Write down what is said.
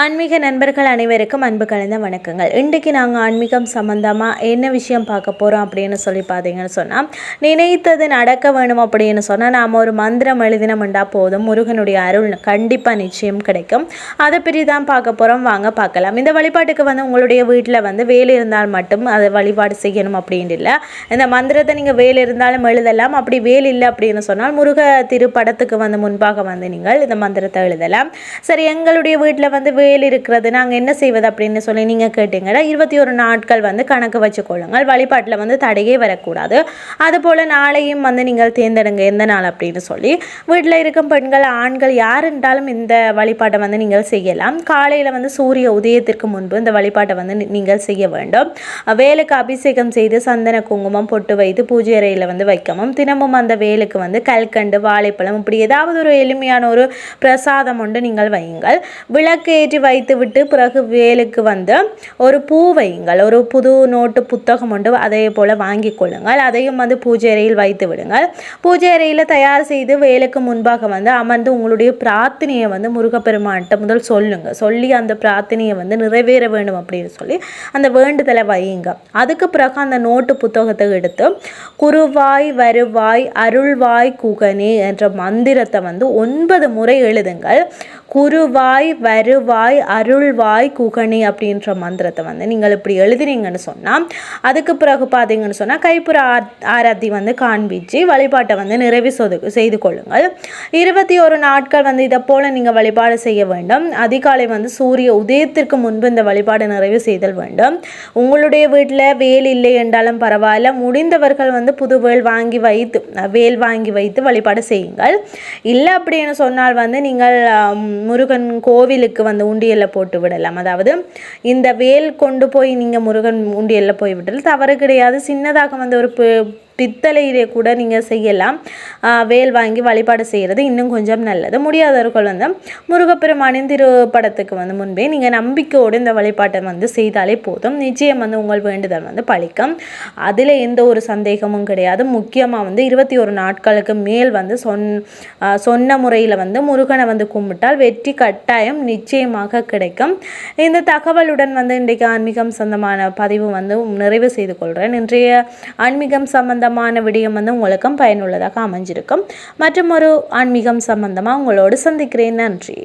ஆன்மீக நண்பர்கள் அனைவருக்கும் அன்பு கலந்த வணக்கங்கள். இன்றைக்கு நாங்கள் ஆன்மீகம் சம்மந்தமாக என்ன விஷயம் பார்க்க போகிறோம் அப்படின்னு சொல்லி பார்த்தீங்கன்னு சொன்னால் நினைத்தது நடக்க வேணும் அப்படின்னு சொன்னால் நாம் ஒரு மந்திரம் எழுதினோம்ண்டா போதும். முருகனுடைய அருள் கண்டிப்பாக நிச்சயம் கிடைக்கும். அதை பற்றி தான் பார்க்க போகிறோம் வாங்க பார்க்கலாம். இந்த வழிபாட்டுக்கு வந்து உங்களுடைய வீட்டில் வந்து வேலை இருந்தால் மட்டும் அதை வழிபாடு செய்யணும் அப்படின்னு இல்லை. இந்த மந்திரத்தை நீங்கள் வேலை இருந்தாலும் எழுதலாம். அப்படி வேலை இல்லை அப்படின்னு சொன்னால் முருக திருப்படத்துக்கு வந்து முன்பாக வந்து நீங்கள் இந்த மந்திரத்தை எழுதலாம். சரி எங்களுடைய வீட்டில் வந்து வேல் இருக்கிறது. நாங்கள் என்ன செய்வது அப்படின்னு சொல்லி நீங்கள் கேட்டீங்கன்னா இருபத்தி ஒரு நாட்கள் வந்து கணக்கு வச்சுக்கொள்ளுங்கள். வழிபாட்டில் வந்து தடையே வரக்கூடாது. அதுபோல் நாளையும் வந்து நீங்கள் தேர்ந்தெடுங்க எந்த நாள் அப்படின்னு சொல்லி. வீட்டில் இருக்கும் பெண்கள் ஆண்கள் யார் என்றாலும் இந்த வழிபாட்டை வந்து நீங்கள் செய்யலாம். காலையில் வந்து சூரிய உதயத்திற்கு முன்பு இந்த வழிபாட்டை வந்து நீங்கள் செய்ய வேண்டும். வேலுக்கு அபிஷேகம் செய்து சந்தன குங்குமம் பொட்டு வைத்து பூஜை அறையில் வந்து வைக்கவும். தினமும் அந்த வேலுக்கு வந்து கல்கண்டு வாழைப்பழம் இப்படி ஏதாவது ஒரு எளிமையான ஒரு பிரசாதம் ஒன்று நீங்கள் வையுங்கள். விளக்கு ஏற்றி வைத்து விட்டு பிறகு வேலுக்கு வந்து ஒரு பூ வையுங்கள். ஒரு புது நோட்டு புத்தகம் உண்டு அதே போல் வாங்கி கொள்ளுங்கள். அதையும் வந்து பூஜை அறையில் வைத்து விடுங்கள். பூஜை அறையில் தயார் செய்து வேலுக்கு முன்பாக வந்து அமர்ந்து உங்களுடைய பிரார்த்தனையை வந்து முருகப்பெருமான்கிட்ட முதல் சொல்லுங்க. சொல்லி அந்த பிரார்த்தனையை வந்து நிறைவேற வேண்டும் அப்படின்னு சொல்லி அந்த வேண்டுதலை வையுங்க. அதுக்கு பிறகு அந்த நோட்டு புத்தகத்தை எடுத்து குருவாய் வருவாய் அருள்வாய் குகனே என்ற மந்திரத்தை வந்து ஒன்பது முறை எழுதுங்கள். குருவாய் வருவாய் அருள்வாய் குகணி அப்படின்ற மந்திரத்தை வந்து நீங்கள் இப்படி எழுதினீங்கன்னு சொன்னால் அதுக்கு பிறகு பார்த்தீங்கன்னு சொன்னால் கைப்புற ஆ- ஆராத்தி வந்து காண்பிச்சு வழிபாட்டை வந்து நிறைவு செது செய்து கொள்ளுங்கள். இருபத்தி ஒரு நாட்கள் வந்து இதை போல் நீங்கள் வழிபாடு செய்ய வேண்டும். அதிகாலை வந்து சூரிய உதயத்திற்கு முன்பு இந்த வழிபாடு நிறைவு செய்தல் வேண்டும். உங்களுடைய வீட்டில் வேல் இல்லை என்றாலும் பரவாயில்ல. முடிந்தவர்கள் வந்து புது வேல் வாங்கி வைத்து வேல் வாங்கி வைத்து வழிபாடு செய்யுங்கள். இல்லை அப்படின்னு சொன்னால் வந்து நீங்கள் முருகன் கோவிலுக்கு வந்து உண்டியலில் போட்டு விடலாம். அதாவது இந்த வேல் கொண்டு போய் நீங்கள் முருகன் உண்டியலில் போய் விடல் தவறு கிடையாது. சின்னதாக வந்து ஒரு பி- பித்தளையிலே கூட நீங்கள் செய்யலாம். வேல் வாங்கி வழிபாடு செய்கிறது இன்னும் கொஞ்சம் நல்லது. முடியாதவர்கள் வந்து முருகப்பெருமானின் திருப்படத்துக்கு வந்து முன்பே நீங்கள் நம்பிக்கையோடு இந்த வழிபாட்டை வந்து செய்தாலே போதும். நிச்சயம் வந்து உங்கள் வேண்டுதல் வந்து பழிக்கும் அதில் எந்த ஒரு சந்தேகமும் கிடையாது. முக்கியமாக வந்து இருபத்தி ஒரு நாட்களுக்கு மேல் வந்து சொன் சொன்ன முறையில் வந்து முருகனை வந்து கும்பிட்டால் வெற்றி கட்டாயம் நிச்சயமாக கிடைக்கும். இந்த தகவலுடன் வந்து இன்றைக்கு ஆன்மீகம் சொந்தமான பதிவு வந்து நிறைவு செய்து கொள்கிறேன் இன்றைய ஆன்மீகம் சம்பந்தமான விடயம் வந்து உங்களுக்கும் பயனுள்ளதாக அமைஞ்சிருக்கும் மற்றும் ஒரு ஆன்மீகம் சம்பந்தமாக உங்களோடு சந்திக்கிறேன். நன்றி.